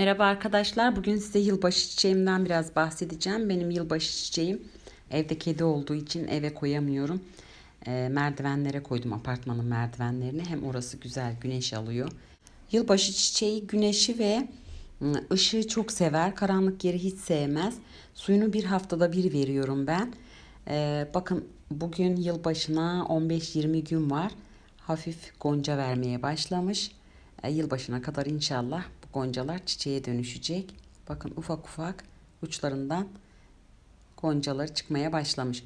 Merhaba arkadaşlar. Bugün size yılbaşı çiçeğimden biraz bahsedeceğim. Benim yılbaşı çiçeğim evde kedi olduğu için eve koyamıyorum. Ee, merdivenlere koydum apartmanın merdivenlerini. Hem orası güzel güneş alıyor. Yılbaşı çiçeği güneşi ve ı, ışığı çok sever. Karanlık yeri hiç sevmez. Suyunu bir haftada bir veriyorum ben. Ee, bakın bugün yılbaşına 15-20 gün var. Hafif gonca vermeye başlamış. Ee, yılbaşına kadar inşallah goncalar çiçeğe dönüşecek. Bakın ufak ufak uçlarından goncaları çıkmaya başlamış.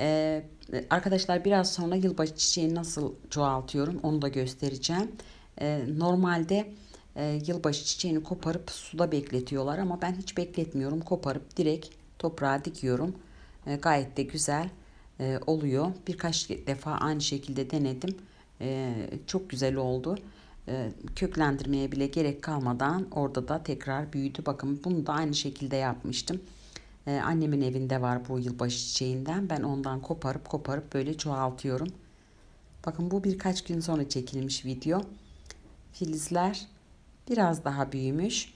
Ee, arkadaşlar biraz sonra yılbaşı çiçeğini nasıl çoğaltıyorum onu da göstereceğim. Ee, normalde e, yılbaşı çiçeğini koparıp suda bekletiyorlar ama ben hiç bekletmiyorum. Koparıp direkt toprağa dikiyorum. Ee, gayet de güzel e, oluyor. Birkaç defa aynı şekilde denedim. Ee, çok güzel oldu. Ee, köklendirmeye bile gerek kalmadan orada da tekrar büyüdü. Bakın bunu da aynı şekilde yapmıştım. Ee, annemin evinde var bu yılbaşı çiçeğinden. Ben ondan koparıp koparıp böyle çoğaltıyorum. Bakın bu birkaç gün sonra çekilmiş video. Filizler biraz daha büyümüş.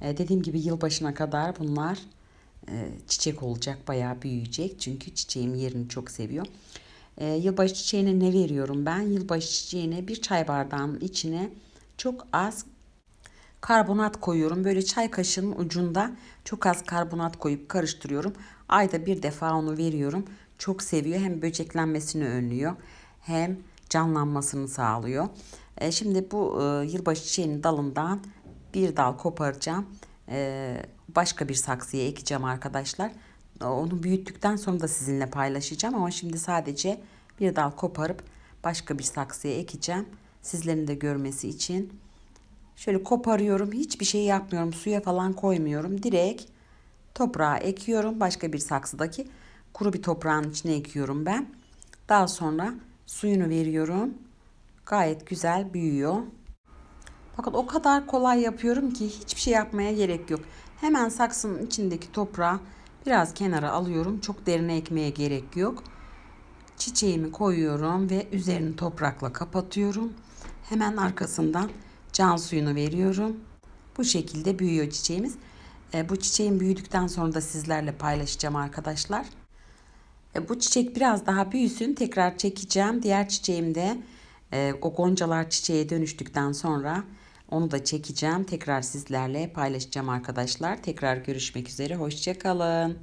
Ee, dediğim gibi yılbaşına kadar bunlar e, çiçek olacak, bayağı büyüyecek. Çünkü çiçeğim yerini çok seviyor. Ee, yılbaşı çiçeğine ne veriyorum ben? Yılbaşı çiçeğine bir çay bardağının içine çok az karbonat koyuyorum. Böyle çay kaşığının ucunda çok az karbonat koyup karıştırıyorum. Ayda bir defa onu veriyorum. Çok seviyor. Hem böceklenmesini önlüyor hem canlanmasını sağlıyor. E, şimdi bu e, yılbaşı çiçeğinin dalından bir dal koparacağım. E, başka bir saksıya ekeceğim arkadaşlar. Onu büyüttükten sonra da sizinle paylaşacağım ama şimdi sadece bir dal koparıp başka bir saksıya ekeceğim. Sizlerin de görmesi için. Şöyle koparıyorum. Hiçbir şey yapmıyorum. Suya falan koymuyorum. Direkt toprağa ekiyorum. Başka bir saksıdaki kuru bir toprağın içine ekiyorum ben. Daha sonra suyunu veriyorum. Gayet güzel büyüyor. Bakın o kadar kolay yapıyorum ki hiçbir şey yapmaya gerek yok. Hemen saksının içindeki toprağı biraz kenara alıyorum. Çok derine ekmeye gerek yok. Çiçeğimi koyuyorum ve üzerini toprakla kapatıyorum. Hemen arkasından can suyunu veriyorum. Bu şekilde büyüyor çiçeğimiz. E, bu çiçeğin büyüdükten sonra da sizlerle paylaşacağım arkadaşlar. E, bu çiçek biraz daha büyüsün. Tekrar çekeceğim. Diğer çiçeğim de e, o goncalar çiçeğe dönüştükten sonra onu da çekeceğim. Tekrar sizlerle paylaşacağım arkadaşlar. Tekrar görüşmek üzere. Hoşçakalın.